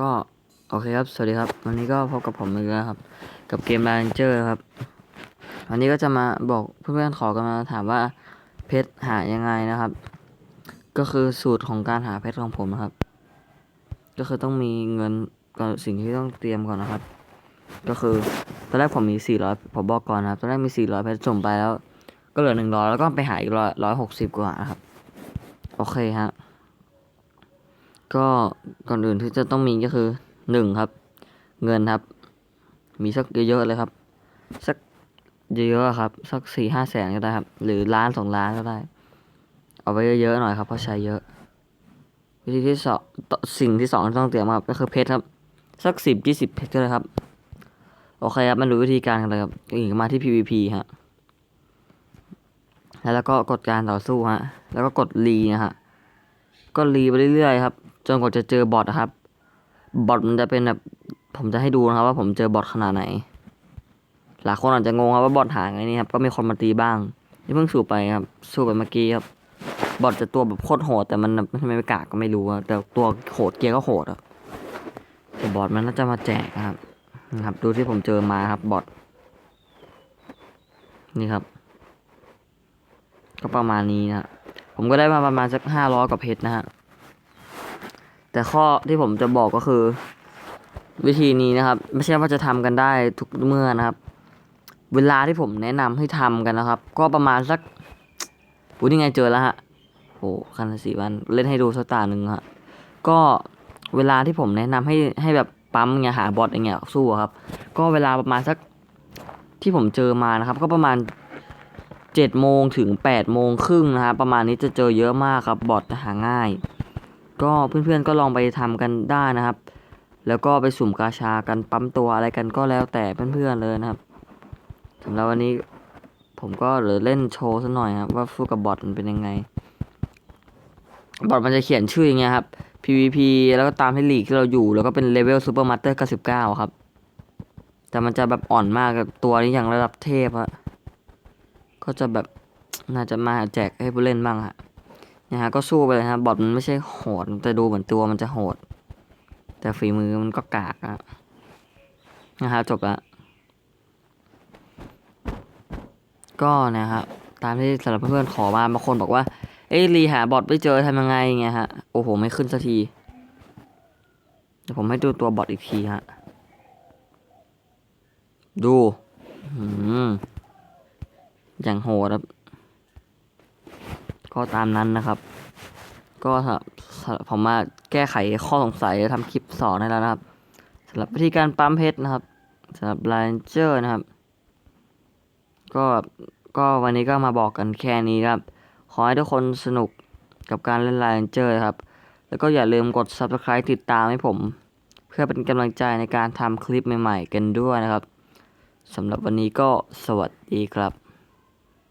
ก็โอเคครับ สวัสดีครับ วันนี้ก็พบกับผมอีกแล้วครับ กับเกม Ranger ครับ วันนี้ก็จะมาบอกเพื่อนๆขอกันมาถามว่าเพชรหายังไงนะครับ ก็คือสูตรของการหาเพชรของผมนะครับ ก็คือต้องมีเงินก่อนสิ่งที่ต้องเตรียมก่อนนะครับ ก็คือตอนแรกผมมี 400 ผมบอกก่อนนะครับ ตอนแรกมี 400 เพชรส่งไปแล้ว ก็เหลือ 100 แล้วก็ไปหาอีกร้อยร้อยหกสิบกว่านะครับ โอเคฮะ ก็ก่อนอื่นที่จะต้องมีก็คือหนึ่งครับ เงินครับ มีสักเยอะๆเลยครับ สักเยอะๆครับ สักสี่ห้าแสนก็ได้ครับ หรือล้านสองล้านก็ได้ เอาไว้เยอะๆหน่อยครับเพราะใช้เยอะ วิธีที่สองสิ่งที่สองที่ต้องเตรียมครับ ก็คือเพชรครับ สักสิบยี่สิบเพชรก็ได้ครับ โอเคครับมาดูวิธีการกันเลยครับอีกมาที่ PVP ฮะแล้วก็กดการต่อสู้ฮะ แล้วก็กดรีนะฮะ ก็รีไปเรื่อยๆครับ จนกว่าจะเจอบอทนะครับ บอทมันจะเป็นแบบผมจะให้ดูนะครับ ว่าผมเจอบอทขนาดไหน หลายคนอาจจะงงครับว่าบอทหาไงนี่ครับ ก็มีคนมาตีบ้างที่เพิ่งสู้ไปครับ สู้ไปเมื่อกี้ครับ บอทจะตัวแบบโคตรโหด แต่มันทำไมไม่กากก็ไม่รู้อะแต่ตัวโหดเกียร์ก็โหดอะแต่บอทมันน่าจะมาแจกนะครับนะครับ ดูที่ผมเจอมาครับบอทนี่ครับ ก็ประมาณนี้นะผมก็ได้มาประมาณสักห้าร้อยกว่าเพชรนะฮะ แต่ข้อที่ผมจะบอกก็คือ วิธีนี้นะครับ ไม่ใช่ว่าจะทำกันได้ทุกเมื่อนะครับ เวลาที่ผมแนะนำให้ทำกันนะครับ ก็ประมาณสักอุ้ยนี่ไงเจอแล้วฮะโหคันสี่วันเล่นให้ดูสักตาหนึ่งฮะก็เวลาที่ผมแนะนำให้ให้แบบปั๊มเงี้ยหาบอทอย่างเงี้ยสู้ครับ ก็เวลาประมาณสักที่ผมเจอมานะครับ ก็ประมาณเจ็ดโมงถึงแปดโมงครึ่งนะครับประมาณนี้จะเจอเยอะมากครับบอทจะหาง่าย ก็เพื่อนๆก็ลองไปทำกันได้นะครับ แล้วก็ไปสุ่มกาชากันปั๊มตัวอะไรกันก็แล้วแต่เพื่อนๆเลยนะครับสำหรับวันนี้ผมก็เหลือเล่นโชว์สักหน่อยครับ ว่าสู้กับบอทมันเป็นยังไง บอทมันจะเขียนชื่ออย่างเงี้ยครับ PVP แล้วก็ตามที่ลีกที่เราอยู่ แล้วก็เป็นเลเวลซูเปอร์มาสเตอร์99 ครับ แต่มันจะแบบอ่อนมากกับตัวนี้อย่างระดับเทพอะก็จะแบบน่าจะมาแจกให้ผู้เล่นบ้างฮะ นะฮะก็สู้ไปเลยฮะบอทมันไม่ใช่โหดแต่ดูเหมือนตัวมันจะโหด แต่ฝีมือมันก็กากอะนะฮะจบละก็นะครับตามที่สำหรับเพื่อนๆขอมาบางคนบอกว่า เอ้ยรีหาบอทไม่เจอทำยังไงเงี้ยฮะโอ้โหไม่ขึ้นสักทีเดี๋ยวผมให้ดูตัวบอทอีกทีฮะดูอืมอย่างโหดครับ ก็ตามนั้นนะครับ ก็สำหรับบผมมาแก้ไขข้อสงสัยทำคลิปสอนให้แล้วนะครับสำหรับวิธีการปั๊มเพชรนะครับสำหรับ Ranger นะครับ ก็ก็วันนี้ก็มาบอกกันแค่นี้ครับ ขอให้ทุกคนสนุกกับการเล่น Ranger ครับ แล้วก็อย่าลืมกด Subscribe ติดตามให้ผม เพื่อเป็นกำลังใจในการทำคลิปใหม่ ๆ กันด้วยนะครับสำหรับวันนี้ก็สวัสดีครับ